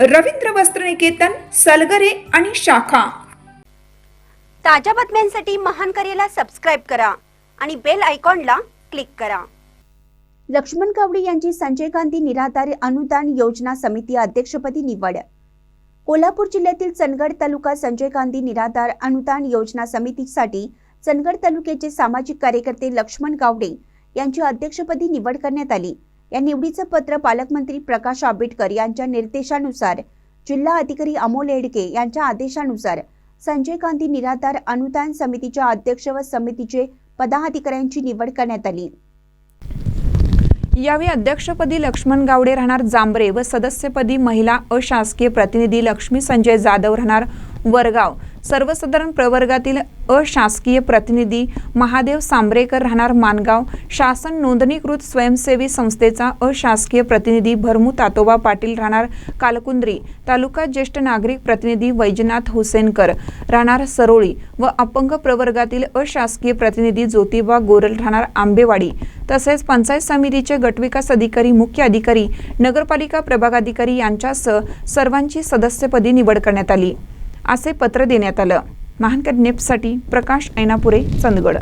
रवींद्र वस्त्रनिकेतन सलगरे आणि शाखा. ताज्या बातम्यांसाठी महान करेला सबस्क्राईब करा आणि बेल आयकॉनला क्लिक करा. लक्ष्मण कावडे यांची संजय गांधी निराधार अनुदान योजना समिती अध्यक्षपदी निवड. कोल्हापूर जिल्ह्यातील चंदगड तालुका संजय गांधी निराधार अनुदान योजना समितीसाठी चंदगड तालुक्याचे सामाजिक कार्यकर्ते लक्ष्मण गावडे यांची अध्यक्षपदी निवड करण्यात आली. या निवडीचं पत्र पालकमंत्री प्रकाश आंबेडकर यांच्या निर्देशानुसार जिल्हा अधिकारी अमोल एडके यांच्या आदेशानुसार संजय गांधी निराधार अनुदान समितीच्या अध्यक्ष व समितीचे पदाधिकाऱ्यांची निवड करण्यात आली. यावेळी अध्यक्षपदी लक्ष्मण गावडे राहणार जांभरे व सदस्यपदी महिला अशासकीय प्रतिनिधी लक्ष्मी संजय जाधव राहणार वरगाव. सर्वसाधारण प्रवर्गातील अशासकीय प्रतिनिधी महादेव सांबरेकर राहणार मानगाव. शासन नोंदणीकृत स्वयंसेवी संस्थेचा अशासकीय प्रतिनिधी भरमू तातोबा पाटील राहणार कालकुंद्री. तालुका ज्येष्ठ नागरिक प्रतिनिधी वैजनाथ हुसेनकर राहणार सरोळी व अपंग प्रवर्गातील अशासकीय प्रतिनिधी ज्योतिबा गोरल राहणार आंबेवाडी. तसेच पंचायत समितीचे गटविकास अधिकारी मुख्य अधिकारी नगरपालिका प्रभागाधिकारी यांच्यासह सर्वांची सदस्यपदी निवड करण्यात आली. असे पत्र देण्यात आलं. महानकर नेपसाठी प्रकाश ऐनापुरे चंदगड.